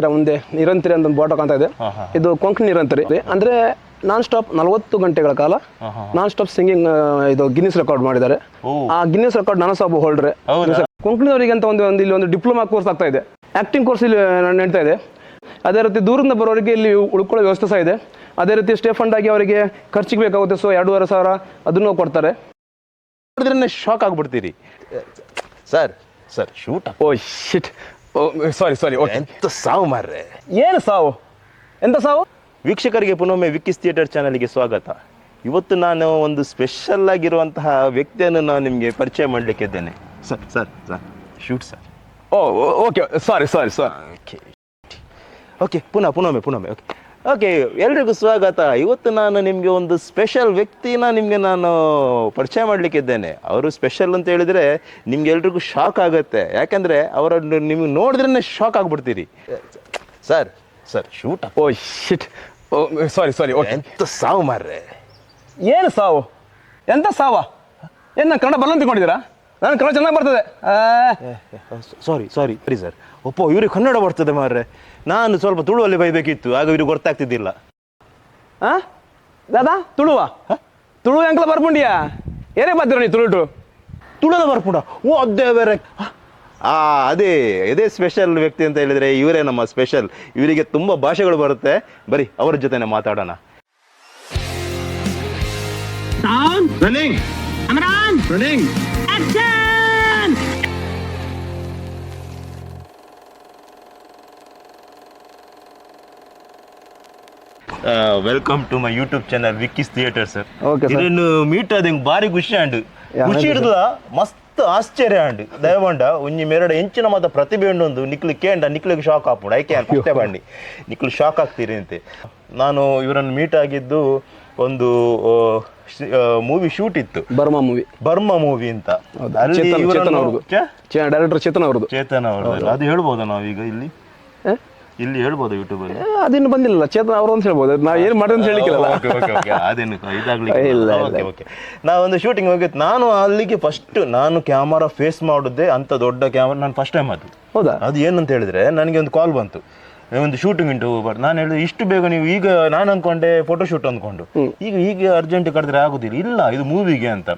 ಇದರ ಮುಂದೆ ನಿರಂತರಿ ಅಂತ ಒಂದು ಬೋಟ ಕಾಣ್ತಾ ಇದೆ. ಇದು ಕೊಂಕಣಿ ನಿರಂತರಿ. ಅಂದ್ರೆ ನಾನ್ ಸ್ಟಾಪ್ ನಲವತ್ತು ಗಂಟೆಗಳ ಕಾಲ ನಾನ್ ಸ್ಟಾಪ್ ಸಿಂಗಿಂಗ್ ಇದು ಗಿನ್ನಿಸ್ ರೆಕಾರ್ಡ್ ಮಾಡಿದ್ದಾರೆ. ಆ ಗಿನ್ನಿಸ್ ರೆಕಾರ್ಡ್ ನಾನು ಸಾಬು ಹೋಲ್ಡ್ರೆ ಹೌದಾ? ಕೊಂಕಣಿಯವರಿಗೆ ಅಂತ ಒಂದು ಇಲ್ಲಿ ಒಂದು ಡಿಪ್ಲೊಮಾ ಕೋರ್ಸ್ ಆಗ್ತಾ ಇದೆ. ಆಕ್ಟಿಂಗ್ ಕೋರ್ಸ್ ಇಲ್ಲಿ ನಡೀತಾ ಇದೆ. ಅದೇ ರೀತಿ ದೂರದಿಂದ ಬರೋರಿಗೆ ಇಲ್ಲಿ ಉಳ್ಕೊಳ್ಳೋ ವ್ಯವಸ್ಥೆ ಸಹ ಇದೆ. ಅದೇ ರೀತಿ ಸ್ಟೇ ಫಂಡ್ ಆಗಿ ಅವರಿಗೆ ಖರ್ಚಿಗೆ ಬೇಕಾಗುತ್ತೆ. ಸೊ ಎರಡೂವರೆ ಸಾವಿರ ಅದನ್ನು ಕೊಡ್ತಾರೆ. Shock ಆಗ್ಬಿಡ್ತೀರಿ. Sir sir shoot oh shit sorry sorry okay ಎಂತ ಸಾವು ಮಾರ್ರೆ? ಏನು ಸಾವು? ಎಂತ ಸಾವು? ವೀಕ್ಷಕರಿಗೆ ಪುನೊಮ್ಮೆ ವಿಕ್ಕಿಸ್ ಥಿಯೇಟರ್ ಚಾನಲ್ಗೆ ಸ್ವಾಗತ. ಇವತ್ತು ನಾನು ಒಂದು ಸ್ಪೆಷಲ್ ಆಗಿರುವಂತಹ ವ್ಯಕ್ತಿಯನ್ನು ನಾನು ನಿಮಗೆ ಪರಿಚಯ ಮಾಡಲಿಕ್ಕಿದ್ದೇನೆ sir sir sir shoot sir oh okay sorry sorry sorry okay okay ಪುನಃ ಪುನೊಮ್ಮೆ ಪುನೊಮ್ಮೆ ಓಕೆ ಓಕೆ ಎಲ್ರಿಗೂ ಸ್ವಾಗತ. ಇವತ್ತು ನಾನು ನಿಮಗೆ ಒಂದು ಸ್ಪೆಷಲ್ ವ್ಯಕ್ತಿನ ನಿಮಗೆ ನಾನು ಪರಿಚಯ ಮಾಡಲಿಕ್ಕಿದ್ದೇನೆ. ಅವರು ಸ್ಪೆಷಲ್ ಅಂತ ಹೇಳಿದರೆ ನಿಮ್ಗೆ ಎಲ್ರಿಗೂ ಶಾಕ್ ಆಗುತ್ತೆ. ಯಾಕೆಂದರೆ ಅವರನ್ನು ನಿಮಗೆ ನೋಡಿದ್ರೇ shock ಆಗಿಬಿಡ್ತೀರಿ. Sir sir shoot oh shit oh sorry sorry okay ಎಂಥ ಸಾವು ಮಾರ್ರೆ? ಏನು ಸಾವು? ಎಂಥ ಸಾವ? ಏನು ನಾನು ಕನ್ನಡ ಬಲ್ಲ ನಾನು ಕನ್ನಡ ಚೆನ್ನಾಗಿ ಬರ್ತದೆ. ಆ, ಸಾರಿ ಸಾರಿ ಸರಿ ಸರ್ ಒಪ್ಪೋ ಇವ್ರಿಗೆ ಕನ್ನಡ ಬರ್ತದೆ ಮಾರ್ರೆ. ನಾನು ಸ್ವಲ್ಪ ತುಳುವಲ್ಲಿ ಬೈಬೇಕಿತ್ತು ಆಗ ಇವ್ರಿಗೆ ಗೊತ್ತಾಗ್ತಿದ್ದಿಲ್ಲ. ಆ? ದಾದಾ ತುಳುವ? ತುಳು ಅಂಕಲ ಬರ್ಪುಂಡಿಯಾ? ಏನೇ ಬರ್ತೀರ ನೀವು ತುಳುಟು? ತುಳುದ ಬರ್ಪುಂಡ? ಓ ಅದೇ ಬೇರೆ. ಆ ಅದೇ ಇದೇ ಸ್ಪೆಷಲ್ ವ್ಯಕ್ತಿ ಅಂತ ಹೇಳಿದ್ರೆ ಇವರೇ ನಮ್ಮ ಸ್ಪೆಷಲ್ ಇವರಿಗೆ ತುಂಬ ಭಾಷೆಗಳು ಬರುತ್ತೆ. ಬರಿ ಅವರ ಜೊತೆನೆ ಮಾತಾಡೋಣ. Running Action. Welcome to my YouTube channel Vicky's theatre sir sir. ಇದನ್ನು ಮೀಟ್ ಆದ ಬಾರಿ ಖುಷಿ ಆಂಡ್ ಖುಷಿ ಹಿಡಿದ ಮಸ್ತ್ ಆಶ್ಚರ್ಯ ಆಂಡ್ ದಯವಂಡ ಒಂಜಿ ಮೇರಡ ಎಂಚಿನ ಮಾತ ಪ್ರತಿಭೆ ಉಂಡೊಂದು ನಿಕ್ಲು ಕೇಂಡ ನಿಕ್ಲಿಗೆ ಶಾಕ್ ಆಪುಂಡು ಐಕೆ ಅಷ್ಟೇ ಬಂಡಿ ನಿಕ್ಲು ಶಾಕ್ ಆಗ್ತೀರಿ ಅಂತೆ. ನಾನು ಇವರನ್ನು ಮೀಟ್ ಆಗಿದ್ದು ಒಂದು ಮೂವಿ ಶೂಟ್ ಇತ್ತು. ಬರ್ಮಾ ಮೂವಿ ಬರ್ಮಾ ಮೂವಿ ಅಂತ. ಚೇತನ್- ಅವ್ರದ್ದು. ಡೈರೆಕ್ಟರ್ ಚೇತನ್ ಅವ್ರದ್ದು. ಚೇತನ್ ಅವರು ಅದು ಹೇಳ್ಬೋದಾ ನಾವೀಗ ಇಲ್ಲಿ? ಇಲ್ಲಿ ಹೇಳ್ಬೋದು ಯೂಟ್ಯೂಬ್ ಅಲ್ಲಿ? ಅದಿನ್ನು ಬಂದಿಲ್ಲ ಚೇತನ್ ಅವರು ಅಂತ ಹೇಳ್ಬೋದು. ನಾವು ಏನು ಮಾಡಿದೆ ಅಂತ ಹೇಳಿಕ್ಕಿಲ್ಲ. ಅದೇನು ಇದಾಗ್ಲಿಕ್ಕೆ ಇಲ್ಲ, ಓಕೆ. ನಾವೊಂದು ಶೂಟಿಂಗ್ ಹೋಗಿತ್ತು. ನಾನು ಅಲ್ಲಿಗೆ ಫಸ್ಟ್ ನಾನು ಕ್ಯಾಮರಾ ಫೇಸ್ ಮಾಡಿದ್ದೆ ಅಂತ ದೊಡ್ಡ ಕ್ಯಾಮರಾ ನಾನು ಫಸ್ಟ್ ಟೈಮ್ ಅದು. ಹೌದಾ? ಅದು ಏನಂತ ಹೇಳಿದ್ರೆ ನನಗೆ ಒಂದು ಕಾಲ್ ಬಂತು. ಒಂದು ಶೂಟಿಂಗ್ ಉಂಟು ಬಟ್ ನಾನು ಹೇಳಿದೆ ಇಷ್ಟು ಬೇಗ ನೀವು ಈಗ ನಾನು ಅನ್ಕೊಂಡೆ ಫೋಟೋ ಶೂಟ್ ಅಂದ್ಕೊಂಡು ಈಗ ಈಗ ಅರ್ಜೆಂಟ್ ಕರೆದ್ರೆ ಆಗುದಿಲ್ಲ. ಇಲ್ಲ ಇದು ಮೂವಿಗೆ ಅಂತ.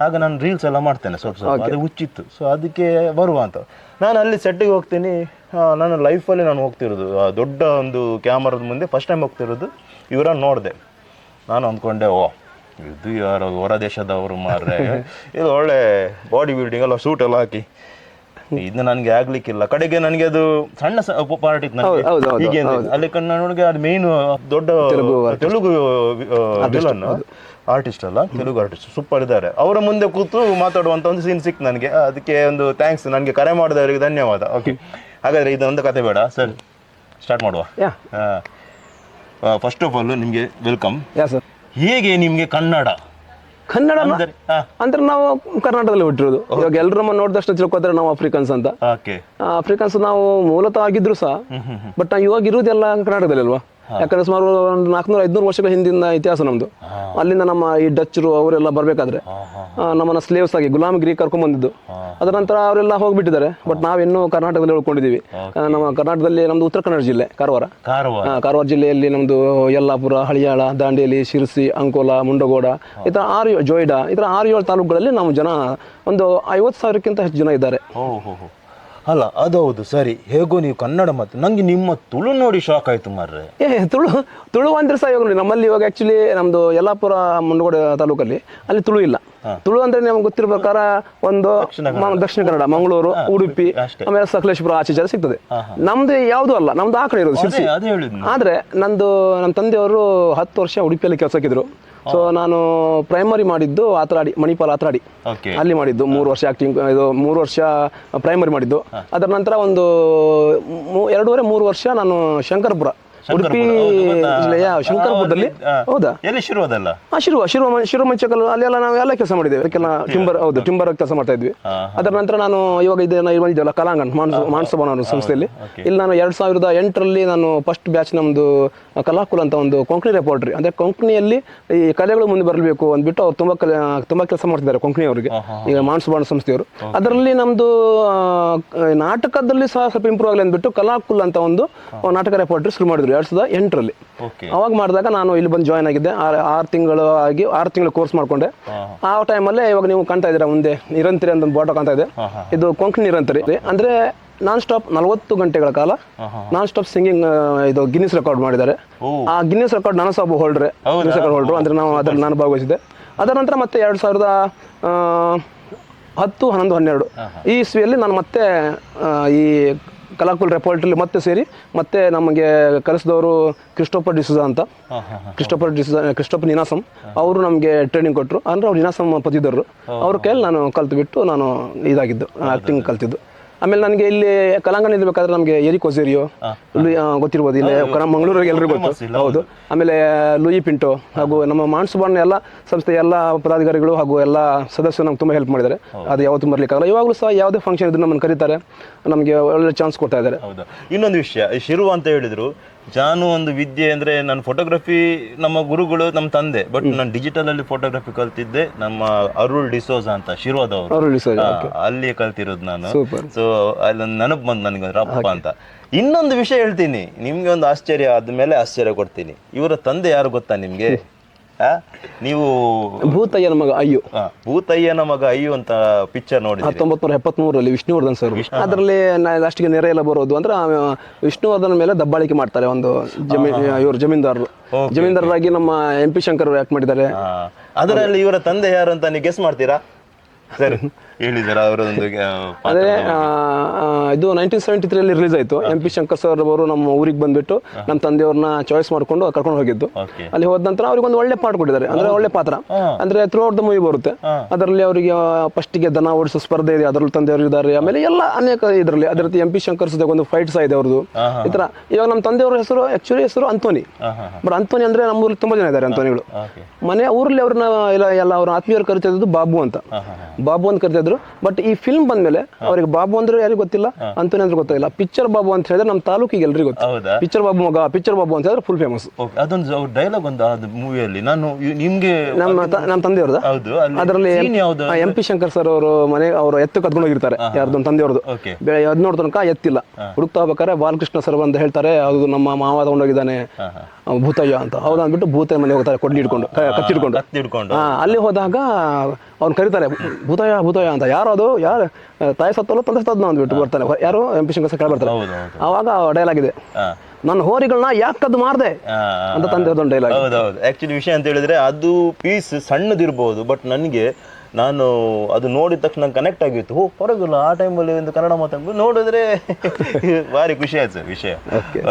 ಆಗ ನಾನು ರೀಲ್ಸ್ ಎಲ್ಲ ಮಾಡ್ತೇನೆ ಸ್ವಲ್ಪ ಸ್ವಲ್ಪ. ಅದು ಹುಚ್ಚಿತ್ತು. ಸೊ ಅದಕ್ಕೆ ಬರುವ ಅಂತ. ನಾನು ಅಲ್ಲಿ ಸೆಟ್ಟಿಗೆ ಹೋಗ್ತೀನಿ. ನನ್ನ ನಾನು ಲೈಫಲ್ಲಿ ನಾನು ಹೋಗ್ತಿರೋದು. ಆ ದೊಡ್ಡ ಒಂದು ಕ್ಯಾಮರಾದ ಮುಂದೆ ಫಸ್ಟ್ ಟೈಮ್ ಹೋಗ್ತಿರೋದು. ಇವರನ್ನು ನೋಡಿದೆ. ನಾನು ಅಂದ್ಕೊಂಡೆ ಓ ಇದು ಯಾರು ಹೊರ ದೇಶದವರು ಮಾರ್ರೆ. ಇದು ಒಳ್ಳೆ ಬಾಡಿ ಬಿಲ್ಡಿಂಗ್ ಎಲ್ಲ ಸೂಟ್ ಎಲ್ಲ ಹಾಕಿ. ಇದು ನನಗೆ ಆಗ್ಲಿಕ್ಕಿಲ್ಲ. ಕಡೆಗೆ ನನಗೆ ಅದು ಸಣ್ಣ ಪಾರ್ಟಿ ಇತ್ತು ಹೌದು, ಹೀಗೆ ಹೌದು. ಅಲ್ಲಿ ಕಣ್ಣು ನನಗೆ ಅದು ಮೇನ್ ದೊಡ್ಡ ತೆಲುಗು ವಿಲನ್ ಆರ್ಟಿಸ್ಟ್ ಅಲ್ಲ ತೆಲುಗು ಆರ್ಟಿಸ್ಟ್ ಸೂಪರ್ ಇದ್ದಾರೆ. ಅವರ ಮುಂದೆ ಕೂತು ಮಾತಾಡುವಂತ ಒಂದು ಸೀನ್ ಸಿಕ್ ನನಗೆ. ಅದಕ್ಕೆ ಒಂದು ಥ್ಯಾಂಕ್ಸ್ ನನಗೆ ಕರೆ ಮಾಡಿದವರಿಗೆ ಧನ್ಯವಾದ. ಓಕೆ ಹಾಗಾದ್ರೆ ಇದೊಂದು ಕತೆ ಬೇಡ. ಸರ್. ಸ್ಟಾರ್ಟ್ ಮಾಡುವ. ಯಾ. ಫಸ್ಟ್ ಆಫ್ ಆಲ್ ನಿಮಗೆ ವೆಲ್ಕಮ್ ಯಾ ಸರ್ ಹೇಗೆ ನಿಮಗೆ ಕನ್ನಡ? ಕನ್ನಡ ಅಂದರೆ ನಾವು ಕರ್ನಾಟಕದಲ್ಲಿ ಹುಟ್ಟಿರೋದು. ಇವಾಗ ಎಲ್ಲರೂ ನಮ್ಮ ನೋಡಿದಷ್ಟು ತಿಳ್ಕೊತಾರೆ ನಾವು ಆಫ್ರಿಕನ್ಸ್ ಅಂತ. ಆಫ್ರಿಕನ್ಸ್ ನಾವು ಮೂಲತಃ ಆಗಿದ್ರು ಸಹ ಬಟ್ ನಾವು ಇವಾಗ ಇರುವುದೆಲ್ಲ ಕರ್ನಾಟಕದಲ್ಲಿ ಅಲ್ವಾ ಯಾಕಂದ್ರೆ ಸುಮಾರು ಒಂದು ನಾಲ್ಕುನೂರ ಐದುನೂರು ವರ್ಷಗಳ ಹಿಂದಿನ ಇತಿಹಾಸ ನಮ್ದು. ಅಲ್ಲಿಂದ ನಮ್ಮ ಈ ಡಚ್ಚರು ಅವರೆಲ್ಲ ಬರಬೇಕಾದ್ರೆ ನಮ್ಮನ್ನ ಸ್ಲೇವ್ಸ್ ಆಗಿ ಗುಲಾಮಗಿರಿ ಕರ್ಕೊಂಡ್ ಬಂದಿದ್ದು. ಅದರ ನಂತರ ಅವರೆಲ್ಲ ಹೋಗ್ಬಿಟ್ಟಿದ್ದಾರೆ. ಬಟ್ ನಾವಿನ್ನೂ ಕರ್ನಾಟಕದಲ್ಲಿ ಉಳ್ಕೊಂಡಿದ್ದೀವಿ. ನಮ್ಮ ಕರ್ನಾಟಕದಲ್ಲಿ ನಮ್ದು ಉತ್ತರ ಕನ್ನಡ ಜಿಲ್ಲೆ ಕಾರವಾರ. ಕಾರವಾರ. ಕಾರವಾರ ಜಿಲ್ಲೆಯಲ್ಲಿ ನಮ್ದು ಯಲ್ಲಾಪುರ ಹಳಿಯಾಳ ದಾಂಡೇಲಿ ಶಿರಸಿ ಅಂಕೋಲ ಮುಂಡಗೋಡ ಈ ಥರ ಆರು ಜೋಯ್ಡಾ ಈ ಥರ ಆರು ಏಳು ತಾಲೂಕುಗಳಲ್ಲಿ ನಾವು ಜನ ಒಂದು ಐವತ್ತು ಸಾವಿರಕ್ಕಿಂತ ಹೆಚ್ಚು ಜನ ಇದ್ದಾರೆ. ಅಲ್ಲ ಅದು ಹೌದು ಸರಿ. ಹೇಗೋ ನೀವು ಕನ್ನಡ ಮತ್ತು ನಂಗೆ ನಿಮ್ಮ ತುಳು ನೋಡಿ ಶಾಕ್ ಆಯ್ತು ಮಾರ್ರೆ. ಏ ತುಳು ತುಳು ಅಂದ್ರೆ ಸಹ ಇವಾಗ ನೋಡಿ ನಮ್ಮಲ್ಲಿ ಇವಾಗ ಆಕ್ಚುಲಿ ನಮ್ದು ಯಲ್ಲಾಪುರ ಮುಂಡಗೋಡ ತಾಲೂಕಲ್ಲಿ ಅಲ್ಲಿ ತುಳು ಇಲ್ಲ. ತುಳು ಅಂದ್ರೆ ನಿಮ್ಗೆ ಗೊತ್ತಿರೋ ಪ್ರಕಾರ ಒಂದು ಮ- ದಕ್ಷಿಣ ಕನ್ನಡ ಮಂಗಳೂರು ಉಡುಪಿ ಆಮೇಲೆ ಸಕಲೇಶ್ಪುರ ಆಚೆ ಜನ ಸಿಗ್ತದೆ. ನಮ್ದು ಯಾವುದು ಅಲ್ಲ ನಮ್ದು ಆ ಕಡೆ ಇರೋದು ಶಿರ್ಸಿ. ಅದೇ ಅದೇ ಹೇಳಿದ್ನು ಆದ್ರೆ ನಂದು ನಮ್ಮ ತಂದೆಯವರು ಹತ್ತು ವರ್ಷ ಉಡುಪಿಯಲ್ಲಿ ಕೆಲಸಕ್ಕಿದ್ರು ಸೊ ನಾನು ಪ್ರೈಮರಿ ಮಾಡಿದ್ದು ಆತರಾಡಿ ಮಣಿಪಾಲ್ ಆತರಾಡಿ. ಅಲ್ಲಿ ಮಾಡಿದ್ದು ಮೂರು ವರ್ಷ ಆಕ್ಟಿಂಗ್ ಇದು ಮೂರು ವರ್ಷ ಪ್ರೈಮರಿ ಮಾಡಿದ್ದು. ಅದರ ನಂತರ ಒಂದು ಎರಡೂವರೆ ಮೂರು ವರ್ಷ ನಾನು ಶಂಕರಪುರ ಉಡುಪಿ? ಜಿಲ್ಲೆಯ ಶಂಕರಪುರದಲ್ಲಿ? ಹೌದಾ? ಎಲ್ಲಿ ಶಿರುವದಲ್ಲ ಶಿರುವ ಶಿರುವ ಶಿರುವ ಮಂಚಕಲ್ ಅಲ್ಲೆಲ್ಲ ನಾವು ಎಲ್ಲ ಕೆಲಸ ಮಾಡಿದ್ದೇವೆ. ಅದಕ್ಕೆಲ್ಲ ಟಿಂಬರ್ ಹೌದು ಟಿಂಬರ್ ಕೆಲಸ ಮಾಡ್ತಾ ಇದ್ವಿ. ಅದರ ನಂತರ ನಾನು ಇವಾಗ ಇದನ್ನ ನಾನು ಬಂದಿದ್ದೆಲ್ಲ ಕಲಾಂಗನ್ ಮಾನಸ ಮಾನಸಭವನ ಸಂಸ್ಥೆಯಲ್ಲಿ. ಇಲ್ಲಿ ನಾನು ಎರಡ್ ಸಾವಿರದ ಎಂಟರಲ್ಲಿ ನಾನು ಫಸ್ಟ್ ಬ್ಯಾಚ್ ನಮ್ಮದು ಕಲಾಕುಲ್ ಅಂತ ಒಂದು ಕೊಂಕಣಿ ರೆಪೋರ್ಟ್ರಿ. ಅಂದ್ರೆ ಕೊಂಕಣಿಯಲ್ಲಿ ಈ ಕಲೆಗಳು ಮುಂದೆ ಬರಬೇಕು ಅಂದ್ಬಿಟ್ಟು ಅವ್ರು ತುಂಬಾ ಕಲೆ ತುಂಬಾ ಕೆಲಸ ಮಾಡ್ತಿದ್ದಾರೆ ಕೊಂಕಣಿ ಅವರಿಗೆ ಈಗ ಮಾನಸಭವನ ಸಂಸ್ಥೆಯವರು. ಅದರಲ್ಲಿ ನಮ್ಮದು ನಾಟಕದಲ್ಲಿ ಸಹ ಸ್ವಲ್ಪ ಇಂಪ್ರೂವ್ ಆಗಲಿ ಅಂದ್ಬಿಟ್ಟು ಕಲಾಕುಲ್ ಅಂತ ಒಂದು ನಾಟಕ ರೆಪೋರ್ಟ್ರಿ ಶುರು ಮಾಡಿದ್ರು. ಎರಡು ಸಾವಿರದ ಎಂಟರಲ್ಲಿ ಅವಾಗ ಮಾಡಿದಾಗ ನಾನು ಇಲ್ಲಿ ಬಂದು ಜಾಯ್ನ್ ಆಗಿದ್ದೆ. ಆರು ತಿಂಗಳು ಆಗಿ ಆರು ತಿಂಗಳು ಕೋರ್ಸ್ ಮಾಡ್ಕೊಂಡೆ. ಆ ಟೈಮಲ್ಲೇ ಇವಾಗ ನೀವು ಕಾಣ್ತಾ ಇದ್ದೀರಾ ಮುಂದೆ ನಿರಂತರಿ ಅಂತ ಒಂದು ಬೋಟೋ ಕಾಣ್ತಾ ಇದೆ. ಇದು ಕೊಂಕಣಿ ನಿರಂತರಿ. ಅಂದ್ರೆ ನಾನ್ ಸ್ಟಾಪ್ ನಲವತ್ತು ಗಂಟೆಗಳ ಕಾಲ ನಾನ್ ಸ್ಟಾಪ್ ಸಿಂಗಿಂಗ್ ಇದು ಗಿನ್ನಿಸ್ ರೆಕಾರ್ಡ್ ಮಾಡಿದ್ದಾರೆ. ಆ ಗಿನ್ನಿಸ್ ರೆಕಾರ್ಡ್ ನಾನು ಸಾಬು ಹೋಲ್ಡ್ರೆ ಗಿನ್ನಿಸ್ ರೆಕಾರ್ಡ್ ಹೋಲ್ಡ್ರು ಅಂದ್ರೆ ನಾವು ಅದ್ರಲ್ಲಿ ನಾನು ಭಾಗವಹಿಸಿದ್ದೆ. ಅದರ ನಂತರ ಮತ್ತೆ ಎರಡು ಸಾವಿರದ ಹತ್ತು ಹನ್ನೊಂದು ಹನ್ನೆರಡು. ಈ ಇಸ್ವಿಯಲ್ಲಿ ನಾನು ಮತ್ತೆ ಈ ಕಲಾಕುಲ್ ರೆಪೋರ್ಟಲ್ಲಿ ಮತ್ತೆ ಸೇರಿ ಮತ್ತೆ ನಮಗೆ ಕಲಿಸಿದವರು ಕ್ರಿಸ್ಟೋಫರ್ ಡಿಸುಜಾ ಅಂತ. Christopher D'Souza Christopher Ninasam. ಅವರು ನಮಗೆ ಟ್ರೈನಿಂಗ್ ಕೊಟ್ಟರು. ಅಂದರೆ ಅವ್ರು ನಿನಾಸಂ ಪತಿದರು ಅವ್ರ ಕೈಯಲ್ಲಿ ನಾನು ಕಲ್ತು ಬಿಟ್ಟು ನಾನು ಇದಾಗಿದ್ದು ಆ್ಯಕ್ಟಿಂಗ್ ಕಲ್ತಿದ್ದು. ಆಮೇಲೆ ನನಗೆ ಇಲ್ಲಿ ಕಲಾಂಗಣ ಇರ್ಬೇಕಾದ್ರೆ ನಮಗೆ ಎರಿ ಕೊಸೇರಿಯೋ ಗೊತ್ತಿರ್ಬೋದು ಇಲ್ಲಿ ಮಂಗಳೂರಿಗೆ ಎಲ್ಲರಿಗೂ ಗೊತ್ತು. ಹೌದು. ಆಮೇಲೆ ಲೂಯಿ ಪಿಂಟೋ ಹಾಗೂ ನಮ್ಮ ಮಾನ್ಸುಬಾಣ ಎಲ್ಲ ಸಂಸ್ಥೆ ಎಲ್ಲ ಪದಾಧಿಕಾರಿಗಳು ಹಾಗೂ ಎಲ್ಲ ಸದಸ್ಯರು ನಮ್ಗೆ ತುಂಬ ಹೆಲ್ಪ್ ಮಾಡಿದ್ದಾರೆ. ಅದು ಯಾವತ್ತೂ ಮರಲಿಕ್ಕಾಗಲ್ಲ ಇವಾಗಲೂ ಸಹ ಯಾವುದೇ ಫಂಕ್ಷನ್ ಇದ್ರು ನಮ್ಮನ್ನು ಕರೀತಾರೆ. ನಮಗೆ ಒಳ್ಳೆ ಚಾನ್ಸ್ ಕೊಡ್ತಾ ಇದ್ದಾರೆ. ಹೌದಾ. ಇನ್ನೊಂದು ವಿಷಯ ಶಿರು ಅಂತ ಹೇಳಿದ್ರು ಜಾನು ಒಂದು ವಿದ್ಯೆ ಅಂದ್ರೆ ನಾನು ಫೋಟೋಗ್ರಫಿ ನಮ್ಮ ಗುರುಗಳು ನಮ್ಮ ತಂದೆ ಬಟ್ ನಾನು ಡಿಜಿಟಲ್ ಅಲ್ಲಿ ಫೋಟೋಗ್ರಫಿ ಕಲ್ತಿದ್ದೆ ನಮ್ಮ ಅರುಳ್ ಡಿಸೋಜಾ ಅಂತ ಶಿರೋದವರು ಅವರು. ಅಲ್ಲಿ ಕಲ್ತಿರೋದು ನಾನು. ಸೊ ಅಲ್ಲಿ ನೆನಪು ಬಂದ್ ನನಗೆ ರಪ್ಪ ಅಂತ. ಇನ್ನೊಂದು ವಿಷಯ ಹೇಳ್ತೀನಿ ನಿಮ್ಗೆ ಒಂದು ಆಶ್ಚರ್ಯ ಆದ್ಮೇಲೆ ಆಶ್ಚರ್ಯ ಕೊಡ್ತೀನಿ. ಇವರ ತಂದೆ ಯಾರು ಗೊತ್ತಾ ನಿಮ್ಗೆ? ನೀವು ಭೂತಯ್ಯನ ಮಗ ಅಯ್ಯು. ಭೂತಯ್ಯನ ಮಗ ಅಯ್ಯು ಅಂತ ಪಿಕ್ಚರ್ ನೋಡಿ ಹತ್ತೊಂಬತ್ತು ನೂರ ಎಪ್ಪತ್ಮೂರರಲ್ಲಿ ವಿಷ್ಣುವರ್ಧನ್. ಸರ್ ಅದರಲ್ಲಿ ಲಾಸ್ಟ್ಗೆ ನೆರೆ ಎಲ್ಲ ಬರೋದು ಅಂದ್ರೆ ವಿಷ್ಣುವರ್ಧನ್ ಮೇಲೆ ದಬ್ಬಾಳಿಕೆ ಮಾಡ್ತಾರೆ ಒಂದು ಜಮೀನ್ ಇವರು ಜಮೀನ್ದಾರರು. ಜಮೀನ್ದಾರರಾಗಿ ನಮ್ಮ ಎಂ ಪಿ ಶಂಕರ್ ಯಾಕೆ ಮಾಡಿದ್ದಾರೆ? ಅದರಲ್ಲಿ ಇವರ ತಂದೆ ಯಾರು ಅಂತ ನೀವು ಗೆಸ್ ಮಾಡ್ತೀರಾ? ಸರಿ. ಹೇಳಿದಾರ ಅವರೊಂದು ಆ, ಪಾತ್ರ. ಅದೇ ಆ, ಆ, ಇದು ನೈನ್ಟೀನ್ ಸೆವೆಂಟಿ ತ್ರೀ ರಿಲೀಸ್ ಆಯಿತು. ಎಂ ಪಿ ಶಂಕರ್ ಸರ್ ಅವರು ನಮ್ಮ ಊರಿಗೆ ಬಂದ್ಬಿಟ್ಟು ನಮ್ಮ ತಂದೆಯವ್ರನ್ನ ಚಾಯ್ಸ್ ಮಾಡ್ಕೊಂಡು ಕರ್ಕೊಂಡು ಹೋಗಿದ್ದು. ಅಲ್ಲಿ ಹೋದ ನಂತರ ಅವ್ರಿಗೆ ಒಂದು ಒಳ್ಳೆ ಪಾಠ ಕೊಟ್ಟಿದ್ದಾರೆ. ಅಂದ್ರೆ ಒಳ್ಳೆ ಪಾತ್ರ. ಅಂದ್ರೆ ಥ್ರೂ ಔಟ್ ದ ಮೂವಿ ಬರುತ್ತೆ ಅದರಲ್ಲಿ ಅವರಿಗೆ ಫಸ್ಟಿಗೆ ದನ ಓಡಿಸೋ ಸ್ಪರ್ಧೆ ಇದೆ ಅದರಲ್ಲಿ ತಂದೆಯವರು ಇದ್ದಾರೆ. ಆಮೇಲೆ ಎಲ್ಲ ಅನೇಕ ಇದರಲ್ಲಿ. ಅದೇ ರೀತಿ ಎಂ ಪಿ ಶಂಕರ್ ಸಹ ಒಂದು ಫೈಟ್ ಸಹ ಇದೆ ಅವ್ರದ್ದು ಈ ತರ ಇವಾಗ ನಮ್ಮ ತಂದೆಯವ್ರ ಹೆಸರು ಆಕ್ಚುಲಿ ಹೆಸರು ಅಂತೋನಿ ಬಟ್ ಅಂತೋನಿ ಅಂದ್ರೆ ನಮ್ಮೂರಲ್ಲಿ ತುಂಬಾ ಜನ ಇದ್ದಾರೆ ಅಂತೋನಿಗಳು ಮನೆ ಊರಲ್ಲಿ ಅವ್ರನ್ನ ಎಲ್ಲ ಎಲ್ಲ ಅವ್ರ ಆತ್ಮೀಯರು ಕರಿತಿದ್ದು ಬಾಬು ಅಂತ. ಬಾಬು ಅಂತ ಕರಿತಿದ್ರು ಬಟ್ ಈ ಫಿಲ್ಮ್ ಬಂದ್ಮೇಲೆ ಅವ್ರಿಗೆ ಬಾಬು ಅಂದ್ರೆ ಯಾರಿಗೂ ಗೊತ್ತಿಲ್ಲ ಅಂತೋನಿ ಅಂದ್ರೆ ಗೊತ್ತಿಲ್ಲ ಪಿಕ್ಚರ್ ಬಾಬು ಅಂತ ಹೇಳಿದ್ರೆ ನಮ್ಮ ತಾಲೂಕಿಗೆ ಎಲ್ರಿಗೂ ಗೊತ್ತು. ಪಿಕ್ಚರ್ ಬಾಬು ಮಗ ಪಿಕ್ಚರ್ ಬಾಬು ಅಂತ ಹೇಳಿದ್ರೆ ಫುಲ್ ಫೇಮಸ್ ಅದೊಂದು ಡೈಲಾಗ್ ಒಂದು ಅದು ಮೂವಿಯಲ್ಲಿ ನಾನು ನಿಮ್ಗೆ ನಮ್ಮ ನಮ್ಮ ತಂದೆಯವ್ರದ್ದು? ಅದರಲ್ಲಿ ಎಂ ಪಿ ಶಂಕರ್ ಸರ್ ಅವರು ಮನೆ ಅವರು ಎತ್ತು ಕದ್ಕೊಂಡು ಹೋಗಿರ್ತಾರೆ ಯಾರ್ದು ತಂದೆಯವ್ರದ್ದು. ಹದಿನೋಡು ತನಕ ಎತ್ತಿಲ್ಲ. ಹುಡುಕ್ತಾ ಹೋಗ್ಬೇಕಾದ್ರೆ ಬಾಲಕೃಷ್ಣ ಸರ್ ಅಂತ ಹೇಳ್ತಾರೆ ಅದು ನಮ್ಮ ಮಾವ ತಗೊಂಡೋಗಿದ್ದಾನೆ. ಭೂತಯ್ಯ ಅಂತ. ಹೌದಾ ಅಂದ್ಬಿಟ್ಟು ಭೂತಯ್ಯ ಮನೆ ಹೋಗ್ತಾರೆ ಕೊಡ್ಲಿ ಹಿಡ್ಕೊಂಡು. ಕತ್ತಿ ಹಿಡ್ಕೊಂಡು ಕತ್ತಿ ಹಿಡ್ಕೊಂಡು. ಹಾ ಅಲ್ಲಿ ಹೋದಾಗ ಅವ್ನು ಕರೀತಾರೆ ಭೂತಯ್ಯ ಭೂತಯ್ಯ ಅಂತ. ಯಾರು ಅದು? ಯಾರು? ತಾಯಿ ಸತ್ತಲ್ಲ ತಂದೆ ಸತ್ತದ ಅಂದ್ಬಿಟ್ಟು ಬರ್ತಾನೆ. ಯಾರು? ಎಂ ಪಿ ಶಂಕರ್ ಕೇಳಿ ಬರ್ತಾರೆ ಅವಾಗ ಇದೆ. ನನ್ನ ಹೋರಿಗಳನ್ನ ಯಾಕದ್ದು ಮಾರ್ದೆ? ಅಂತ ತಂದೆ ಡೈಲಾಗ್ ಹೌದೌದು ಆಕ್ಚುಲಿ ವಿಷಯ ಅಂತ ಹೇಳಿದ್ರೆ ಅದು ಪೀಸ್ ಸಣ್ಣದಿರ್ಬೋದು ಬಟ್ ನನಗೆ ನಾನು ಅದು ನೋಡಿದ ತಕ್ಷಣ ಕನೆಕ್ಟ್ ಆಗಿತ್ತು. ಓ ಪರವಾಗಿಲ್ಲ ಆ ಟೈಮಲ್ಲಿ ಒಂದು ಕನ್ನಡ ಮಾತಾಡ್ಬೋದು ನೋಡಿದ್ರೆ ಭಾರಿ ಖುಷಿ ಆಯ್ತು ಸರ್ ವಿಷಯ.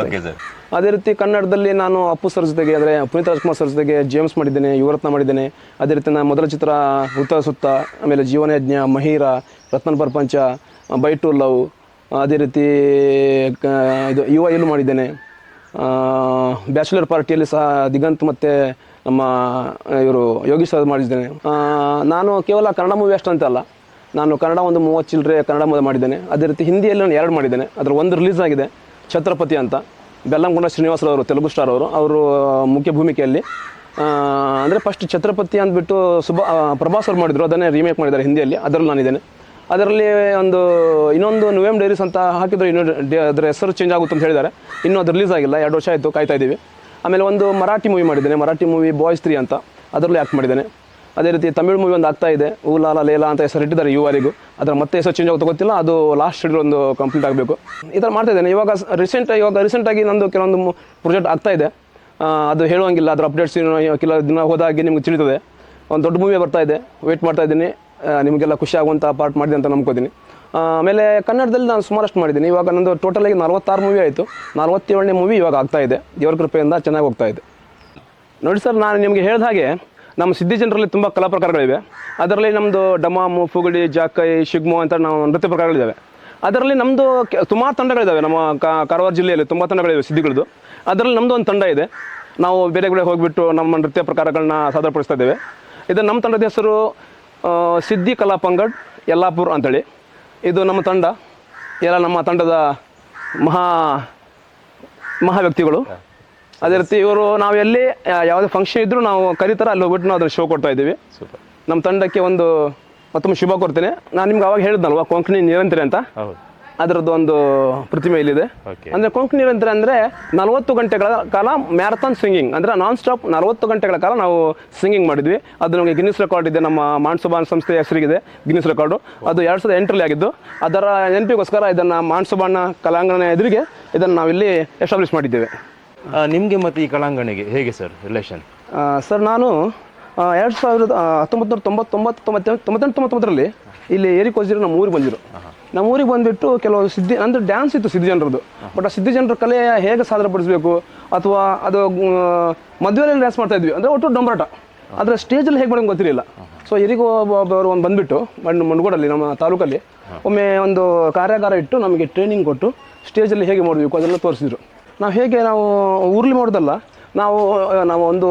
ಓಕೆ ಸರ್ ಅದೇ ರೀತಿ ಕನ್ನಡದಲ್ಲಿ ನಾನು ಅಪ್ಪು ಸರ್ ಜೊತೆಗೆ ಅಂದರೆ ಪುನೀತ್ ರಾಜ್ಕುಮಾರ್ ಸರ್ ಜೊತೆಗೆ ಜೇಮ್ಸ್ ಮಾಡಿದ್ದೇನೆ ಯುವರತ್ನ ಮಾಡಿದ್ದೇನೆ. ಅದೇ ರೀತಿ ನಾನು ಮೊದಲ ಚಿತ್ರ ಉತ್ತರ ಸುತ್ತ ಆಮೇಲೆ ಜೀವನಯಜ್ಞ ಮಹೀರ ರತ್ನ ಪ್ರಪಂಚ ಬೈ ಟು ಲವ್ ಅದೇ ರೀತಿ ಇದು ಯುವ ಎಲ್ಲೂ ಮಾಡಿದ್ದೇನೆ. ಬ್ಯಾಚುಲರ್ ಪಾರ್ಟಿಯಲ್ಲಿ ಸಹ ದಿಗಂತ್ ಮತ್ತು ನಮ್ಮ ಇವರು ಯೋಗೀಶ್ ಸರ್ ಮಾಡಿದ್ದೇನೆ. ನಾನು ಕೇವಲ ಕನ್ನಡ ಮೂವಿ ಅಷ್ಟು ಅಂತಲ್ಲ ನಾನು ಕನ್ನಡ ಒಂದು ಮೂವತ್ತು ಚಿಲ್ಲರೆ ಕನ್ನಡ ಮೂವಿ ಮಾಡಿದ್ದೇನೆ. ಅದೇ ರೀತಿ ಹಿಂದಿಯಲ್ಲಿ ನಾನು ಎರಡು ಮಾಡಿದ್ದೇನೆ. ಅದರ ಒಂದು ರಿಲೀಸ್ ಆಗಿದೆ, ಛತ್ರಪತಿ ಅಂತ. ಬೆಲ್ಲಂಗೊಂಡ ಶ್ರೀನಿವಾಸರವರು ತೆಲುಗು ಸ್ಟಾರ್ ಅವರು. ಅವರು ಮುಖ್ಯ ಭೂಮಿಕೆಯಲ್ಲಿ ಅಂದರೆ ಫಸ್ಟ್ ಛತ್ರಪತಿ ಅಂದ್ಬಿಟ್ಟು ಸುಭಾ ಪ್ರಭಾಸ್ ಅವರು ಮಾಡಿದ್ರು. ಅದನ್ನೇ ರೀಮೇಕ್ ಮಾಡಿದ್ದಾರೆ ಹಿಂದಿಯಲ್ಲಿ. ಅದರಲ್ಲಿ ನಾನಿದ್ದೇನೆ ಅದರಲ್ಲಿ ಒಂದು, ಇನ್ನೊಂದು ನುವೆಂ ಡೈರೀಸ್ ಅಂತ ಹಾಕಿದ್ರು. ಇನ್ನೂ ಅದರ ಹೆಸರು ಚೇಂಜ್ ಆಗುತ್ತೆ ಅಂತ ಹೇಳಿದ್ದಾರೆ. ಇನ್ನೂ ಅದು ರಿಲೀಸ್ ಆಗಿಲ್ಲ. ಎರಡು ವರ್ಷ ಆಯಿತು ಕಾಯ್ತಾ ಇದ್ದೀವಿ. ಆಮೇಲೆ ಒಂದು ಮರಾಠಿ ಮೂವಿ ಮಾಡಿದ್ದೇನೆ, ಮರಾಠಿ ಮೂವಿ ಬಾಯ್ಸ್ ತ್ರೀ ಅಂತ. ಅದರಲ್ಲೂ ಆ್ಯಕ್ಟ್ ಮಾಡಿದ್ದೇನೆ. ಅದೇ ರೀತಿ ತಮಿಳು ಮೂವಿ ಒಂದು ಆಗ್ತಾ ಇದೆ. ಲಾಲ ಲೇಲಾ ಅಂತ ಹೆಸರು ಇಟ್ಟಿದ್ದಾರೆ ಯುವರಿಗೂ. ಅದರ ಮತ್ತೆ ಹೆಸರು ಚೇಂಜ್ ಆಗುತ್ತೆ ಗೊತ್ತಿಲ್ಲ, ಅದು ಲಾಸ್ಟ್ ಶೆಡ್ಯೂಲ್ ಒಂದು ಕಂಪ್ಲೀಟ್ ಆಗಬೇಕು. ಈ ಥರ ಮಾಡ್ತಾ ಇದ್ದೇನೆ. ಇವಾಗ ರೀಸೆಂಟ್ ಇವಾಗ ರೀಸೆಂಟಾಗಿ ನಂದು ಕೆಲವೊಂದು ಪ್ರಾಜೆಕ್ಟ್ ಆಗ್ತಾ ಇದೆ. ಅದು ಹೇಳುವಂಗಿಲ್ಲ, ಅದರ ಅಪ್ಡೇಟ್ಸ್ ಕೆಲವು ದಿನ ಹೋದಾಗೆ ನಿಮ್ಗೆ ತಿಳಿತದೆ. ಒಂದು ದೊಡ್ಡ ಮೂವಿ ಬರ್ತಾ ಇದೆ. ವೇಟ್ ಮಾಡ್ತಾ ಇದ್ದೀನಿ. ನಿಮಗೆಲ್ಲ ಖುಷಿ ಆಗುವಂಥ ಪಾರ್ಟ್ ಮಾಡಿದೆ ಅಂತ ನಂಬ್ಕೋತೀನಿ. ಆಮೇಲೆ ಕನ್ನಡದಲ್ಲಿ ನಾನು ಸುಮಾರಷ್ಟು ಮಾಡಿದ್ದೀನಿ. ಇವಾಗ ನಂದು ಟೋಟಲಾಗಿ ನಲವತ್ತಾರು ಮೂವಿ ಆಯಿತು. ನಲವತ್ತೇಳನೇ ಮೂವಿ ಇವಾಗ ಆಗ್ತಾ ಇದೆ. ದೇವರ ಕೃಪೆಯಿಂದ ಚೆನ್ನಾಗಿ ಹೋಗ್ತಾ ಇದೆ. ನೋಡಿ ಸರ್, ನಾನು ನಿಮಗೆ ಹೇಳಿದ ಹಾಗೆ ನಮ್ಮ ಸಿದ್ಧಿ ಜನರಲ್ಲಿ ತುಂಬ ಕಲಾ ಪ್ರಕಾರಗಳಿವೆ ಅದರಲ್ಲಿ ನಮ್ಮದು ಡಮಾಮು, ಫುಗುಡಿ, ಜಾಕೈ, ಶಿಗ್ಮು ಅಂತ ನಾವು ನೃತ್ಯ ಪ್ರಕಾರಗಳಿದ್ದಾವೆ. ಅದರಲ್ಲಿ ನಮ್ಮದು ಸುಮಾರು ತಂಡಗಳಿದ್ದಾವೆ. ನಮ್ಮ ಕಾರವಾರ ಜಿಲ್ಲೆಯಲ್ಲಿ ತುಂಬ ತಂಡಗಳಿವೆ ಸಿದ್ಧಿಗಳದ್ದು ಅದರಲ್ಲಿ ನಮ್ಮದು ಒಂದು ತಂಡ ಇದೆ. ನಾವು ಬೇರೆ ಕಡೆ ಹೋಗಿಬಿಟ್ಟು ನಮ್ಮ ನೃತ್ಯ ಪ್ರಕಾರಗಳನ್ನ ಸಾದರಪಡಿಸ್ತಾ ಇದ್ದೇವೆ. ಇದು ನಮ್ಮ ತಂಡದ ಹೆಸರು ಸಿದ್ಧಿ ಕಲಾ ಪಂಗಡ್, ಯಲ್ಲಾಪುರ್ ಅಂತೇಳಿ. ಇದು ನಮ್ಮ ತಂಡ. ಎಲ್ಲ ನಮ್ಮ ತಂಡದ ಮಹಾ ಮಹಾ ವ್ಯಕ್ತಿಗಳು ಅದೇ ರೀತಿ ಇವರು ನಾವು ಎಲ್ಲಿ ಯಾವುದೇ ಫಂಕ್ಷನ್ ಇದ್ದರೂ ನಾವು ಕರೀತಾರೆ ಅಲ್ಲಿ ಹೋಗ್ಬಿಟ್ಟು ನಾವು ಅದನ್ನು ಶೋ ಕೊಡ್ತಾ ಇದ್ದೀವಿ. ಸೂಪರ್. ನಮ್ಮ ತಂಡಕ್ಕೆ ಒಂದು ಮತ್ತೊಮ್ಮೆ ಶುಭ ಕೊಡ್ತೇನೆ ನಾನು ನಿಮ್ಗೆ ಅವಾಗ ಹೇಳಿದ್ನಲ್ವಾ ಕೊಂಕಣಿ ನಿರಂತರ ಅಂತ? ಅದರದ್ದು ಒಂದು ಪ್ರತಿಮೆ ಇಲ್ಲಿದೆ. ಅಂದರೆ ಕೊಂಕಣಿ ನಿರಂತರ ಅಂದರೆ ನಲವತ್ತು ಗಂಟೆಗಳ ಕಾಲ ಮ್ಯಾರಥಾನ್ ಸಿಂಗಿಂಗ್ ಅಂದರೆ ನಾನ್ ಸ್ಟಾಪ್ ನಲವತ್ತು ಗಂಟೆಗಳ ಕಾಲ ನಾವು ಸಿಂಗಿಂಗ್ ಮಾಡಿದ್ವಿ. ಅದು ನಮಗೆ ಗಿನ್ನಿಸ್ ರೆಕಾರ್ಡ್ ಇದೆ. ನಮ್ಮ ಮಾನ್ಸುಬಾನ್ ಸಂಸ್ಥೆ ಹೆಸರಿಗಿದೆ ಗಿನ್ನಿಸ್ ರೆಕಾರ್ಡು ಅದು ಎರಡು ಸಾವಿರದ ಎಂಟರಲ್ಲಿ ಆಗಿದ್ದು. ಅದರ ನೆನಪಿಗೋಸ್ಕರ ಇದನ್ನು ಮಾನ್ಸುಬಾನ ಕಲಾಂಗಣ ಎದುರಿಗೆ ಇದನ್ನು ನಾವಿಲ್ಲಿ ಎಸ್ಟಾಬ್ಲಿಷ್ ಮಾಡಿದ್ದೇವೆ. ನಿಮಗೆ ಮತ್ತು ಈ ಕಲಾಂಗಣಿಗೆ ಹೇಗೆ ಸರ್ ರಿಲೇಷನ್ ಸರ್ ನಾನು ಎರಡು ಸಾವಿರದ ಹತ್ತೊಂಬತ್ತು ನೂರ ತೊಂಬತ್ತೊಂಬತ್ತು ತೊಂಬತ್ತೆಂಟು ತೊಂಬತ್ತೆಂಟು ತೊಂಬತ್ತೊಂಬತ್ತರಲ್ಲಿ ಇಲ್ಲಿ ಏರಿ ಹೋಗಿರೋ ನಮ್ಮ ಊರಿಗೆ ಬಂದಿರು. ನಮ್ಮ ಊರಿಗೆ ಬಂದ್ಬಿಟ್ಟು ಕೆಲವು ಸಿದ್ಧಿ, ಅಂದ್ರೆ ಡ್ಯಾನ್ಸ್ ಇತ್ತು ಸಿದ್ಧಿ ಜನರದ್ದು. ಬಟ್ ಆ ಸಿದ್ಧಿ ಜನರ ಕಲೆ ಹೇಗೆ ಸಾದರಪಡಿಸಬೇಕು? ಅಥವಾ ಅದು ಮದುವೆಯಲ್ಲಿ ಡ್ಯಾನ್ಸ್ ಮಾಡ್ತಾ ಇದ್ವಿ? ಅಂದರೆ ಒಟ್ಟು ಡೊಂಬರಾಟ. ಆದರೆ ಸ್ಟೇಜಲ್ಲಿ ಹೇಗೆ ಮಾಡೋದು ಗೊತ್ತಿರಲಿಲ್ಲ. ಸೊ ಹಿರಿಗೂ ಒಬ್ಬರು ಒಂದು ಬಂದ್ಬಿಟ್ಟು, ಮಣ್ಣು ಮಣ್ಗೋಡಲ್ಲಿ ನಮ್ಮ ತಾಲೂಕಲ್ಲಿ ಒಮ್ಮೆ ಒಂದು ಕಾರ್ಯಾಗಾರ ಇಟ್ಟು ನಮಗೆ ಟ್ರೈನಿಂಗ್ ಕೊಟ್ಟು ಸ್ಟೇಜಲ್ಲಿ ಹೇಗೆ ಮಾಡಬೇಕು ಅದೆಲ್ಲ ತೋರಿಸಿದ್ರು. ನಾವು ಹೇಗೆ ನಾವು ಊರ್ಲಿ ಮಾಡೋದಲ್ಲ, ನಾವು ನಾವು ಒಂದು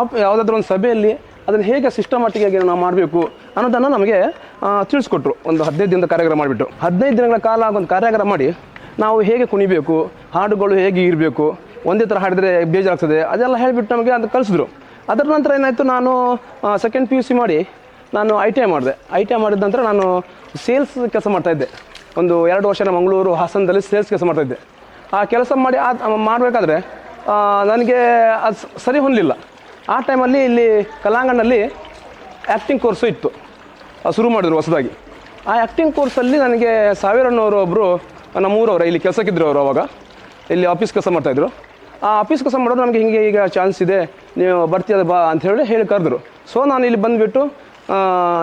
ಆಪ್ ಯಾವುದಾದ್ರೂ ಒಂದು ಸಭೆಯಲ್ಲಿ ಅದನ್ನು ಹೇಗೆ ಸಿಸ್ಟಮ್ಯಾಟಿಕ್ ಆಗಿ ನಾವು ಮಾಡಬೇಕು ಅನ್ನೋದನ್ನು ನಮಗೆ ತಿಳಿಸ್ಕೊಟ್ರು. ಒಂದು ಹದಿನೈದು ದಿನದ ಕಾರ್ಯಾಗಾರ ಮಾಡಿಬಿಟ್ಟು ಹದಿನೈದು ದಿನಗಳ ಕಾಲ ಒಂದು ಕಾರ್ಯಾಗಾರ ಮಾಡಿ ನಾವು ಹೇಗೆ ಕುಣಿಬೇಕು, ಹಾಡುಗಳು ಹೇಗೆ ಇರಬೇಕು, ಒಂದೇ ಥರ ಹಾಡಿದರೆ ಬೇಜಾರಾಗ್ತದೆ, ಅದೆಲ್ಲ ಹೇಳಿಬಿಟ್ಟು ನಮಗೆ ಅದು ಕಲಿಸಿದ್ರು ಅದರ ನಂತರ ಏನಾಯಿತು, ನಾನು ಸೆಕೆಂಡ್ ಪಿ ಯು ಸಿ ಮಾಡಿ ನಾನು ಐ ಟಿ ಐ ಮಾಡಿದೆ. ಐ ಟಿ ಐ ಮಾಡಿದ ನಂತರ ನಾನು ಸೇಲ್ಸ್ ಕೆಲಸ ಮಾಡ್ತಾಯಿದ್ದೆ ಒಂದು ಎರಡು ವರ್ಷ ಮಂಗಳೂರು, ಹಾಸನದಲ್ಲಿ ಸೇಲ್ಸ್ ಕೆಲಸ ಮಾಡ್ತಾಯಿದ್ದೆ ಆ ಕೆಲಸ ಮಾಡಿ, ಆ ಮಾಡಬೇಕಾದ್ರೆ ನನಗೆ ಅದು ಸರಿ ಹೊಂದಲಿಲ್ಲ. ಆ ಟೈಮಲ್ಲಿ ಇಲ್ಲಿ ಕಲಾಂಗಣ್ಣಲ್ಲಿ ಆ್ಯಕ್ಟಿಂಗ್ ಕೋರ್ಸು ಇತ್ತು. ಶುರು ಮಾಡಿದ್ರು ಹೊಸದಾಗಿ. ಆ ಆ್ಯಕ್ಟಿಂಗ್ ಕೋರ್ಸಲ್ಲಿ ನನಗೆ ಸಾವಿರಣ್ಣವರು ಒಬ್ಬರು ನಮ್ಮೂರವರ ಇಲ್ಲಿ ಕೆಲಸಕ್ಕಿದ್ರು ಅವರು ಅವಾಗ. ಇಲ್ಲಿ ಆಫೀಸ್ ಕೆಲಸ ಮಾಡ್ತಾಯಿದ್ರು ಆ ಆಫೀಸ್ ಕೆಲಸ ಮಾಡೋದು ನಮಗೆ ಹಿಂಗೆ ಈಗ ಚಾನ್ಸ್ ಇದೆ, ನೀವು ಬರ್ತೀಯದ ಬಾ ಅಂತ ಹೇಳಿ ಹೇಳಿ ಕರೆದ್ರು. ಸೊ ನಾನು ಇಲ್ಲಿ ಬಂದುಬಿಟ್ಟು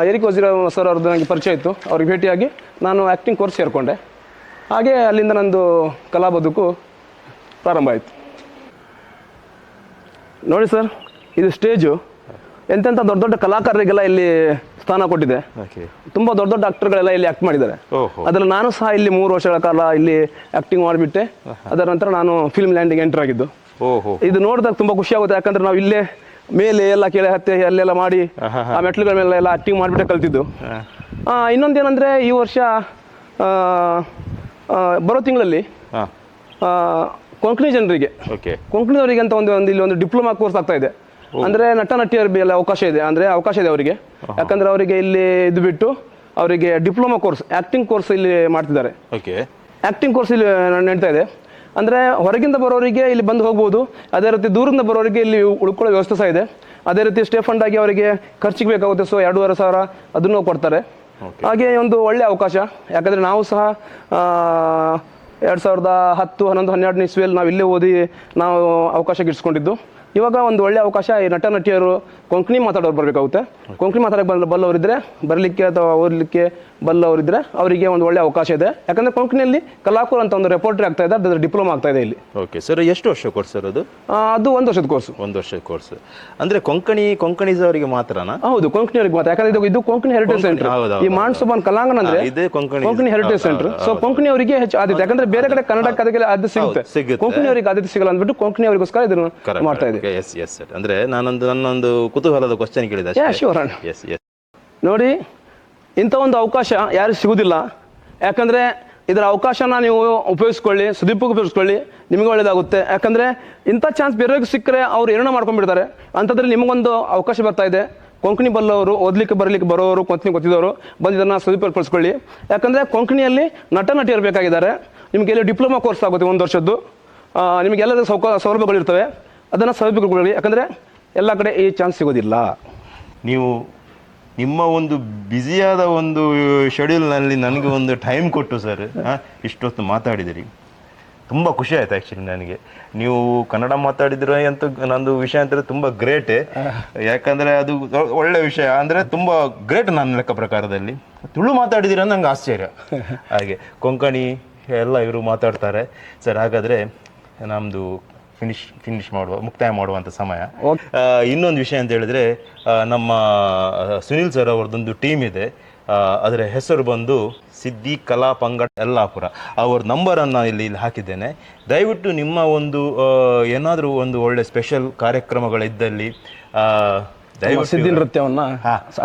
ಎರಿಕ್ ವಜೀರ ಸರ್ ಅವ್ರದ್ದು ನನಗೆ ಪರಿಚಯ ಇತ್ತು. ಅವ್ರಿಗೆ ಭೇಟಿಯಾಗಿ ನಾನು ಆ್ಯಕ್ಟಿಂಗ್ ಕೋರ್ಸ್ ಸೇರಿಕೊಂಡೆ. ಹಾಗೆ ಅಲ್ಲಿಂದ ನಂದು ಕಲಾ ಬದುಕು ಪ್ರಾರಂಭ ಆಯಿತು. ನೋಡಿ ಸರ್ ಇದು ಸ್ಟೇಜು. ಎಂತೆಂಥ ದೊಡ್ಡ ದೊಡ್ಡ ಕಲಾಕಾರರಿಗೆಲ್ಲ ಇಲ್ಲಿ ಸ್ಥಾನ ಕೊಟ್ಟಿದೆ. ತುಂಬಾ ದೊಡ್ಡ ದೊಡ್ಡ ಆಕ್ಟರ್ಗಳೆಲ್ಲ ಇಲ್ಲಿ ಆಕ್ಟ್ ಮಾಡಿದ್ದಾರೆ. ಅದರಲ್ಲಿ ನಾನು ಸಹ ಇಲ್ಲಿ ಮೂರು ವರ್ಷಗಳ ಕಾಲ ಇಲ್ಲಿ ಆಕ್ಟಿಂಗ್ ಮಾಡಿಬಿಟ್ಟೆ. ಅದರ ನಂತರ ನಾನು ಫಿಲ್ಮ್ ಲ್ಯಾಂಡಿಂಗ್ ಎಂಟರ್ ಆಗಿದ್ದು. ಇದು ನೋಡಿದಾಗ ತುಂಬ ಖುಷಿ ಆಗುತ್ತೆ. ಯಾಕಂದ್ರೆ ನಾವು ಇಲ್ಲೇ ಮೇಲೆ ಎಲ್ಲ ಕೆಳ ಹತ್ತೆ ಅಲ್ಲೆಲ್ಲ ಮಾಡಿ ಆ ಮೆಟ್ಲುಗಳ ಮೇಲೆ ಎಲ್ಲ ಆಕ್ಟಿಂಗ್ ಮಾಡಿಬಿಟ್ಟೆ ಕಲ್ತಿದ್ದು. ಇನ್ನೊಂದೇನಂದ್ರೆ ಈ ವರ್ಷ ಬರೋ ತಿಂಗಳಲ್ಲಿ ಕೊಂಕಣಿ ಜನರಿಗೆ. ಕೊಂಕಣಿ ಅವರಿಗೆ ಅಂತ ಒಂದು ಒಂದು ಇಲ್ಲಿ ಒಂದು ಡಿಪ್ಲೊಮಾ ಕೋರ್ಸ್ ಆಗ್ತಾ ಇದೆ. ಅಂದ್ರೆ ನಟ ನಟಿಯರಿಗೆ ಎಲ್ಲ ಅವಕಾಶ ಇದೆ. ಅಂದ್ರೆ ಅವಕಾಶ ಇದೆ ಅವರಿಗೆ. ಯಾಕಂದ್ರೆ ಅವರಿಗೆ ಇಲ್ಲಿ ಇದು ಬಿಟ್ಟು ಅವರಿಗೆ ಡಿಪ್ಲೊಮಾ ಕೋರ್ಸ್ ಆಕ್ಟಿಂಗ್ ಕೋರ್ಸ್ ಇಲ್ಲಿ ಮಾಡ್ತಿದ್ದಾರೆ. ಆಕ್ಟಿಂಗ್ ಕೋರ್ಸ್ ಇಲ್ಲಿ ನಡೀತಾ ಇದೆ. ಅಂದ್ರೆ ಹೊರಗಿಂದ ಬರೋರಿಗೆ ಇಲ್ಲಿ ಬಂದು ಹೋಗ್ಬೋದು. ಅದೇ ರೀತಿ ದೂರದಿಂದ ಬರೋರಿಗೆ ಇಲ್ಲಿ ಉಳ್ಕೊಳ್ಳೋ ವ್ಯವಸ್ಥೆ ಸಹ ಇದೆ. ಅದೇ ರೀತಿ ಸ್ಟೇ ಫಂಡ್ ಆಗಿ ಅವರಿಗೆ ಖರ್ಚಿಗೆ ಬೇಕಾಗುತ್ತೆ. ಸೊ ಎರಡೂವರೆ ಸಾವಿರ ಅದನ್ನು ಕೊಡ್ತಾರೆ. ಹಾಗೆ ಒಂದು ಒಳ್ಳೆ ಅವಕಾಶ. ಯಾಕಂದ್ರೆ ನಾವು ಸಹ ಎರಡು ಸಾವಿರದ ಹತ್ತು ಹನ್ನೊಂದು ಹನ್ನೆರಡನೇ ಇಸ್ವಿಯಲ್ಲಿ ನಾವು ಇಲ್ಲೇ ಓದಿ ನಾವು ಅವಕಾಶ ಗಿಟ್ಸ್ಕೊಂಡಿದ್ದು ಇವಾಗ ಒಂದು ಒಳ್ಳೆ ಅವಕಾಶ ಈ ನಟ ನಟಿಯರು ಕೊಂಕಣಿ ಮಾತಾಡೋರು ಬರಬೇಕಾಗುತ್ತೆ. ಕೊಂಕಣಿ ಮಾತಾಡಕ್ಕೆ ಬಲ್ಲ ಬಲ್ಲವರಿದ್ದರೆ ಬರಲಿಕ್ಕೆ ಅಥವಾ ಓದಲಿಕ್ಕೆ ಬಲ್ಲವರಿದ್ದರೆ ಅವರಿಗೆ ಒಂದು ಒಳ್ಳೆ ಅವಕಾಶ ಇದೆ. ಯಾಕಂದ್ರೆ ಕೊಂಕಣಿಯಲ್ಲಿ ಕಲಾಕೂರ್ ಅಂತ ಒಂದು ರೆಪೋರ್ಟ್ರಿ ಆಗ್ತಾ ಇದೆ ಅದರ ಡಿಪ್ಲೊಮಾ ಆಗ್ತಾ ಇದೆ ಇಲ್ಲಿ. ಓಕೆ ಸರ್ ಎಷ್ಟು ವರ್ಷ ಕೋರ್ಸ್ ಸರ್ ಅದು? ಅದು ಒಂದು ವರ್ಷದ ಕೋರ್ಸ್ ಒಂದು ವರ್ಷದ ಕೋರ್ಸ್ ಅಂದ್ರೆ ಕೊಂಕಣಿ ಕೊಂಕಣಿಸ್ ಅವರಿಗೆ ಮಾತ್ರನಾ? ಹೌದು ಕೊಂಕಣಿಯವರಿಗೆ ಮಾತ್ರ. ಯಾಕಂದ್ರೆ ಇದು ಇದು ಕೊಂಕಣಿ ಹೆರಿಟೇಜ್ ಸೆಂಟರ್ ಈ ಮಾನ್ಸುಬಾನ್ ಕಲಾಂಗಣ ಅಂದ್ರೆ Konkani Konkani heritage centre so Konkani ಅವರಿಗೆ ಹೆಚ್ಚು ಆದ್ಯತೆ. ಯಾಕಂದ್ರೆ ಬೇರೆ ಕಡೆ ಕನ್ನಡ ಕಥೆಗೆ ಆದ್ಯತೆ ಸಿಗುತ್ತೆ. ಸಿಗುತ್ತೆ. ಕೊಂಕಣಿ ಅವರಿಗೆ ಆದ್ಯತೆ ಸಿಗಲ್ಲ ಅಂದ್ಬಿಟ್ಟು ಕೊಂಕಣಿ ಅವರಿಗೋಸ್ಕರ ಇದನ್ನು ಮಾಡ್ತಾ ಇದೆ ಎಸ್ ಎಸ್ ಸರ್ ಅಂದ್ರೆ ನಾನೊಂದು ನನ್ನೊಂದು ಕುತೂಹಲದ ಕ್ವಶನ್ ಕೇಳಿದೆ ಯಾ ಎಸ್ ಎಸ್ ನೋಡಿ ಇಂಥ ಒಂದು ಅವಕಾಶ ಯಾರು ಸಿಗುವುದಿಲ್ಲ ಯಾಕಂದರೆ ಇದರ ಅವಕಾಶನ ನೀವು ಉಪಯೋಗಿಸ್ಕೊಳ್ಳಿ, ಸುದೀಪಕ್ಕೆ ಉಪಯೋಗಿಸ್ಕೊಳ್ಳಿ, ನಿಮಗೆ ಒಳ್ಳೇದಾಗುತ್ತೆ. ಯಾಕಂದರೆ ಇಂಥ ಚಾನ್ಸ್ ಬೇರೆಯವ್ರಿಗೆ ಸಿಕ್ಕರೆ ಅವ್ರು ಏನೋ ಮಾಡ್ಕೊಂಡ್ಬಿಡ್ತಾರೆ. ಅಂಥದ್ರಲ್ಲಿ ನಿಮಗೊಂದು ಅವಕಾಶ ಬರ್ತಾ ಇದೆ. ಕೊಂಕಣಿ ಬಲ್ಲವರು, ಓದಲಿಕ್ಕೆ ಬರಲಿಕ್ಕೆ ಬರೋರು, ಕೊಂಕಣಿ ಗೊತ್ತಿದ್ದವರು, ಬಂದು ಇದನ್ನು ಸದುಪಯೋಗಪಡಿಸ್ಕೊಳ್ಳಿ ಯಾಕಂದರೆ ಕೊಂಕಣಿಯಲ್ಲಿ ನಟ ನಟಿ ಇರಬೇಕಾಗಿದ್ದಾರೆ ನಿಮಗೆ ಇಲ್ಲಿ ಡಿಪ್ಲೊಮಾ ಕೋರ್ಸ್ ಆಗುತ್ತೆ ಒಂದು ವರ್ಷದ್ದು. ನಿಮಗೆಲ್ಲದ ಸೌಕ ಸೌಲಭ್ಯಗಳಿರ್ತವೆ. ಅದನ್ನು ಸೌಲಭ್ಯಗಳು ಯಾಕಂದರೆ ಎಲ್ಲ ಕಡೆ ಈ ಚಾನ್ಸ್ ಸಿಗೋದಿಲ್ಲ. ನೀವು ನಿಮ್ಮ ಒಂದು ಬ್ಯುಸಿಯಾದ ಒಂದು ಶೆಡ್ಯೂಲ್ನಲ್ಲಿ ನನಗೆ ಒಂದು ಟೈಮ್ ಕೊಟ್ಟು ಸರ್ ಇಷ್ಟೊತ್ತು ಮಾತಾಡಿದಿರಿ. ತುಂಬ ಖುಷಿ ಆಯ್ತು ಆ್ಯಕ್ಚುಲಿ ನನಗೆ. ನೀವು ಕನ್ನಡ ಮಾತಾಡಿದ್ರೆ ಅಂತ ನಂದು ವಿಷಯ ಅಂದರೆ ತುಂಬ ಗ್ರೇಟ್ ಯಾಕಂದರೆ ಅದು ಒಳ್ಳೆ ವಿಷಯ. ಅಂದರೆ ತುಂಬ ಗ್ರೇಟ್ ನನ್ನ ಲೆಕ್ಕ ಪ್ರಕಾರದಲ್ಲಿ. ತುಳು ಮಾತಾಡಿದಿರ ನಂಗೆ ಆಶ್ಚರ್ಯ. ಹಾಗೆ ಕೊಂಕಣಿ ಎಲ್ಲ ಇವರು ಮಾತಾಡ್ತಾರೆ. ಸರ್, ಹಾಗಾದರೆ ನಮ್ಮದು ಫಿನಿಶ್ ಫಿನಿಶ್ ಮಾಡುವ ಮುಕ್ತಾಯ ಮಾಡುವಂಥ ಸಮಯ. ಇನ್ನೊಂದು ವಿಷಯ ಅಂತ ಹೇಳಿದ್ರೆ ನಮ್ಮ ಸುನಿಲ್ ಸರ್ ಅವರದೊಂದು ಟೀಮ್ ಇದೆ. ಅದರ ಹೆಸರು ಬಂದು ಸಿದ್ದಿ ಕಲಾ ಪಂಗಡ ಯಲ್ಲಾಪುರ. ಅವ್ರ ನಂಬರನ್ನು ಇಲ್ಲಿ ಇಲ್ಲಿ ಹಾಕಿದ್ದೇನೆ. ದಯವಿಟ್ಟು ನಿಮ್ಮ ಒಂದು ಏನಾದರೂ ಒಂದು ಒಳ್ಳೆ ಸ್ಪೆಷಲ್ ಕಾರ್ಯಕ್ರಮಗಳಿದ್ದಲ್ಲಿ ಸಿದ್ಧಿ ನೃತ್ಯವನ್ನ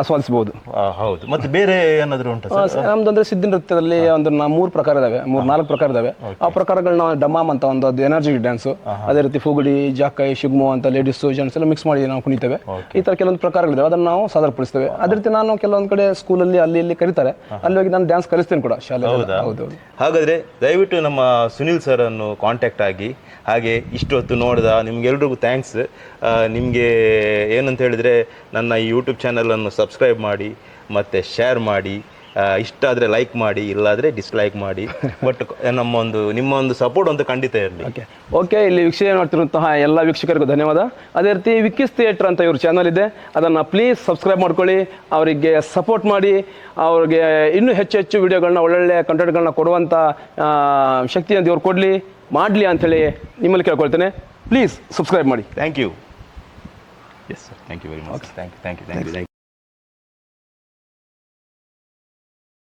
ಆಸ್ವಾದಿಸಬಹುದು. ಹೌದು. ಮತ್ತೆ ಬೇರೆ ಏನಾದರೂ ಉಂಟಾ ನಮ್ದು ಅಂದ್ರೆ ಸಿದ್ಧಿ ನೃತ್ಯದಲ್ಲಿ ಒಂದು ಮೂರು ಪ್ರಕಾರ ಇದಾವೆ. ಮೂರ್ ನಾಲ್ಕು ಪ್ರಕಾರ ಇದಾವೆ. ಆ ಪ್ರಕಾರಗಳನ್ನ ಡಮಾಮ್ ಅಂತ ಒಂದು ಅದು ಎನರ್ಜಿ ಡ್ಯಾನ್ಸ್ ಅದೇ ರೀತಿ ಫುಗುಡಿ ಜಾಕೈ ಶಿಗ್ಮೋ ಅಂತ ಲೇಡೀಸ್ ಜೆಂಟ್ಸ್ ಎಲ್ಲ ಮಿಕ್ಸ್ ಮಾಡಿ ನಾವು ಕುಣಿತೇವೆ. ಈ ತರ ಕೆಲವೊಂದು ಪ್ರಕಾರಗಳಿದಾವೆ. ಅದನ್ನ ನಾವು ಸಾದರಪಡಿಸ್ತೇವೆ. ಅದೇ ರೀತಿ ನಾನು ಕೆಲವೊಂದು ಕಡೆ ಸ್ಕೂಲಲ್ಲಿ ಅಲ್ಲಿ ಇಲ್ಲಿ ಕರೀತಾರೆ. ಅಲ್ಲಿ ಹೋಗಿ ನಾನು ಡ್ಯಾನ್ಸ್ ಕಲಿಸ್ತೇನೆ ಕೂಡ ಶಾಲೆ ಹೌದು? ಹೌದು ಹಾಗಾದ್ರೆ ದಯವಿಟ್ಟು ನಮ್ಮ ಸುನಿಲ್ ಸರ್ ಅನ್ನು ಕಾಂಟ್ಯಾಕ್ಟ್ ಆಗಿ ಹಾಗೆ ಇಷ್ಟೊತ್ತು ನೋಡಿದ ನಿಮಗೆಲ್ರಿಗೂ ಥ್ಯಾಂಕ್ಸ್ ನಿಮಗೆ ಏನಂತ ಹೇಳಿದರೆ ನನ್ನ ಈ ಯೂಟ್ಯೂಬ್ ಚಾನಲನ್ನು ಸಬ್ಸ್ಕ್ರೈಬ್ ಮಾಡಿ ಮತ್ತು ಶೇರ್ ಮಾಡಿ ಇಷ್ಟ ಆದರೆ ಲೈಕ್ ಮಾಡಿ ಇಲ್ಲಾದರೆ ಡಿಸ್ಲೈಕ್ ಮಾಡಿ. ಬಟ್ ನಮ್ಮ ಒಂದು ನಿಮ್ಮ ಒಂದು ಸಪೋರ್ಟ್ ಅಂತ ಖಂಡಿತ ಇರಲಿ. ಓಕೆ ಓಕೆ ಇಲ್ಲಿ ವೀಕ್ಷಣೆ ಮಾಡ್ತಿರುವಂತಹ ಎಲ್ಲ ವೀಕ್ಷಕರಿಗೂ ಧನ್ಯವಾದ. ಅದೇ ರೀತಿ ವಿಕ್ಕಿಸ್ ಥಿಯೇಟ್ರ್ ಅಂತ ಇವ್ರ ಚಾನಲ್ ಇದೆ. ಅದನ್ನು ಪ್ಲೀಸ್ ಸಬ್ಸ್ಕ್ರೈಬ್ ಮಾಡ್ಕೊಳ್ಳಿ. ಅವರಿಗೆ ಸಪೋರ್ಟ್ ಮಾಡಿ. ಅವ್ರಿಗೆ ಇನ್ನೂ ಹೆಚ್ಚು ಹೆಚ್ಚು ವಿಡಿಯೋಗಳನ್ನ ಒಳ್ಳೊಳ್ಳೆ ಕಂಟೆಂಟ್ಗಳನ್ನ ಕೊಡುವಂಥ ಶಕ್ತಿಯನ್ನು ಇವ್ರು ಕೊಡಲಿ. ಮಾಡಲಿ ಅಂಥೇಳಿ ನಿಮ್ಮಲ್ಲಿ ಕೇಳ್ಕೊಳ್ತೇನೆ. ಪ್ಲೀಸ್ ಸಬ್ಸ್ಕ್ರೈಬ್ ಮಾಡಿ. Thank you yes sir thank you very much thank you thank you thank you